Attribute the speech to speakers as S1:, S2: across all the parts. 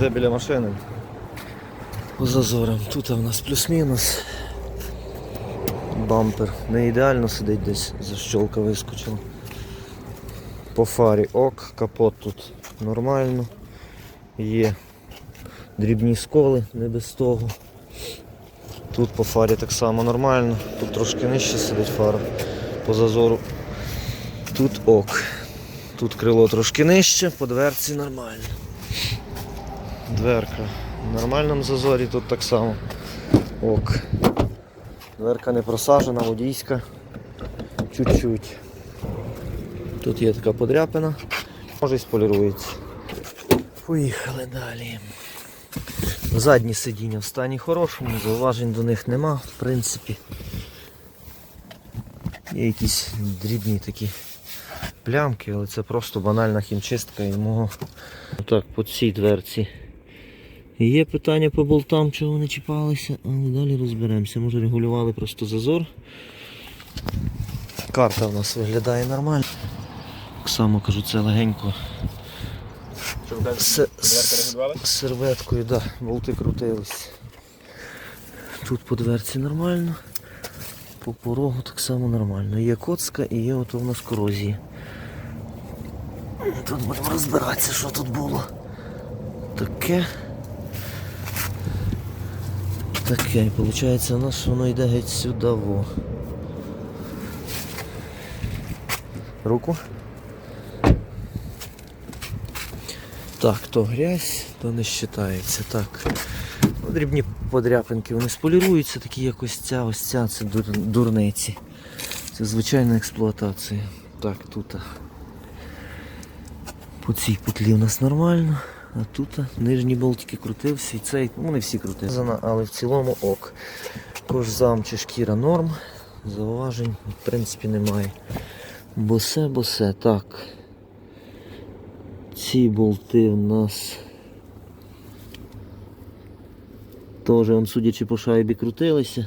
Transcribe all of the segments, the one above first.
S1: вже біля машини. По зазорам. Тут у нас плюс-мінус. Бампер не ідеально сидить десь, защолка вискочила. По фарі ок, капот тут нормально. Є дрібні сколи, не без того. Тут по фарі так само нормально, тут трошки нижче сидить фара по зазору. Тут ок. Тут крило трошки нижче, по дверці нормально. Дверка в нормальному зазорі, тут так само. Ок. Дверка не просажена, водійська. Чуть-чуть. Тут є така подряпина, може і сполірується. Поїхали далі. Задні сидіння в стані хорошому, зауважень до них нема, в принципі. Є якісь дрібні такі плямки, але це просто банальна хімчистка і мого. Так, по цій дверці. Є питання по болтам, чого вони чіпалися, але далі розберемося. Може регулювали просто зазор. Карта у нас виглядає нормально. Так само кажу, це легенько. С- серветкою, да, болти крутились. Тут по дверці нормально, по порогу так само нормально. Є коцка і є ото в нас корозія. Тут будемо розбиратися, що тут було. Таке. Таке, і виходить у нас, що воно йде геть сюди. Во. Руку. Так, то грязь, то не вважається. Так. Ну, дрібні подряпинки, вони споліруються, такі як ось ця, ось ця, це дур, дурниці. Це звичайна експлуатація. Так, тут. По цій петлі у нас нормально, а тут а, нижній болтики крутився і цей, ну не всі крутилися, але в цілому ок. Кожзам чи шкіра норм, зауважень в принципі немає. Босе, босе, так. Ці болти у нас теж, судячи по шайбі, крутилися.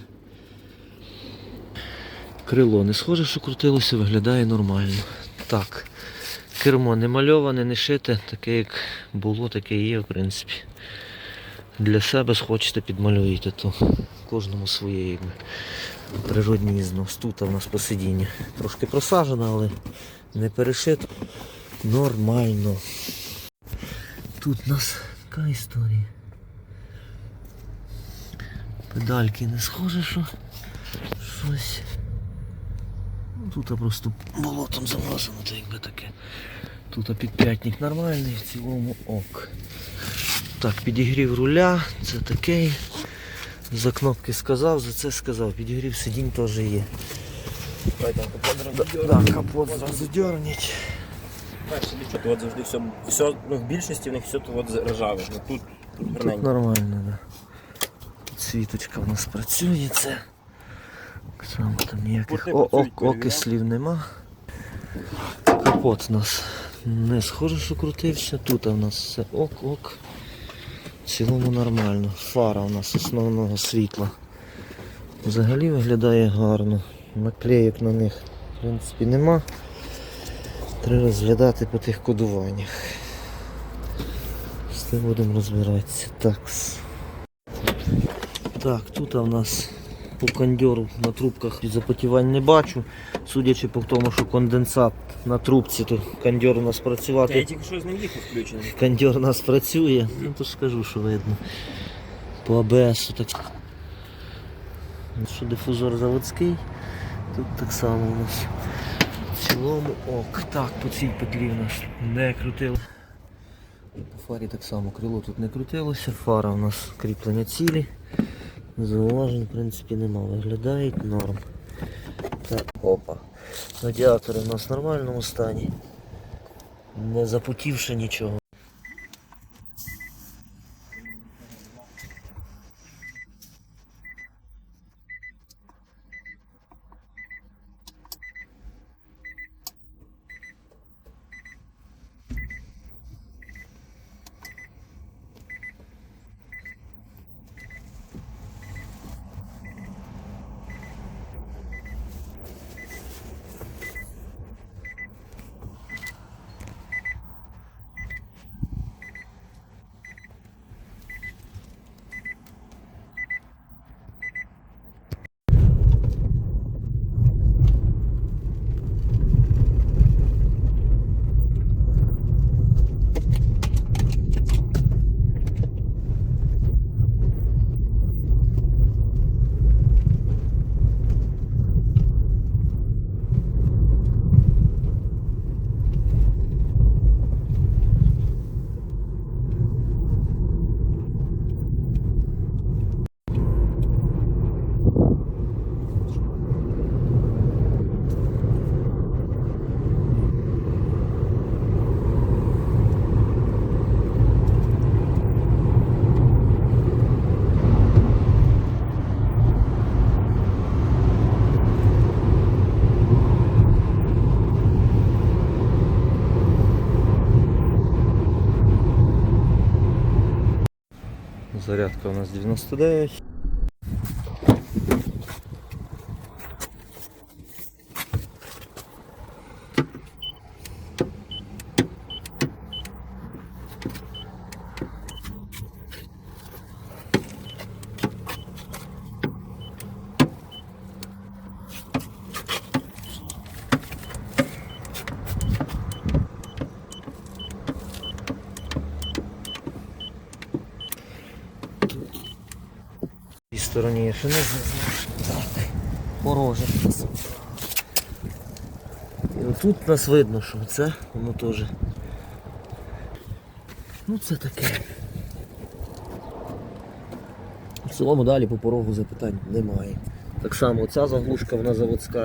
S1: Крило не схоже, що крутилося, виглядає нормально. Так. Кермо не мальоване, не шите, таке як було, таке є, в принципі. Для себе схочете підмалюєте, то кожному своє природній знос. Тут у нас посидіння. Трошки просажено, але не перешито. Нормально. Тут у нас така історія. Педальки не схоже, що щось. Тут просто болотом замазано, то якби таке. Тут підп'ятник нормальний, в цілому ок. Так, підігрів руля, це такий. За кнопки сказав, за це сказав. Підігрів сидінь теж є.
S2: Давай там капот
S1: Да,
S2: зразу
S1: да, капот зразу дерніть.
S2: От завжди все, все, ну в більшості в них все тут от ржаве. Ну, тут, тут
S1: Тут нормально, да. Світочка в нас працює, це. Так само там ніяких о, о, окислів нема. Капот у нас не схоже, що крутився. Тут у нас все ок-ок. В цілому нормально. Фара у нас основного світла. Взагалі виглядає гарно. Наклеїк на них в принципі нема. Треба розглядати по тих кодуваннях. З тим будемо розбиратися. Так. Так, тут у нас по кондьору на трубках запотівань не бачу. Судячи по тому, що конденсат на трубці, то кондьор у нас
S2: Я
S1: працювати.
S2: тільки що з ним їхав включений.
S1: Кондьор у нас працює, ну то скажу, що видно. По АБС так. Що дифузор заводський, тут так само у нас. В цілому ок. Так, по цій петлі у нас не крутило. По фарі так само крило тут не крутилося, фара у нас кріплення цілі. Зауважень в принципі нема, виглядають норм. Так, опа. Радіатори у нас в нормальному стані. Не запутівши нічого. Зарядка у нас 99. Стороні я ще не знаю. Так, порожек. І отут нас видно, що це воно теж. Ну це таке. В цілому далі по порогу запитань немає. Так само ця заглушка вона заводська.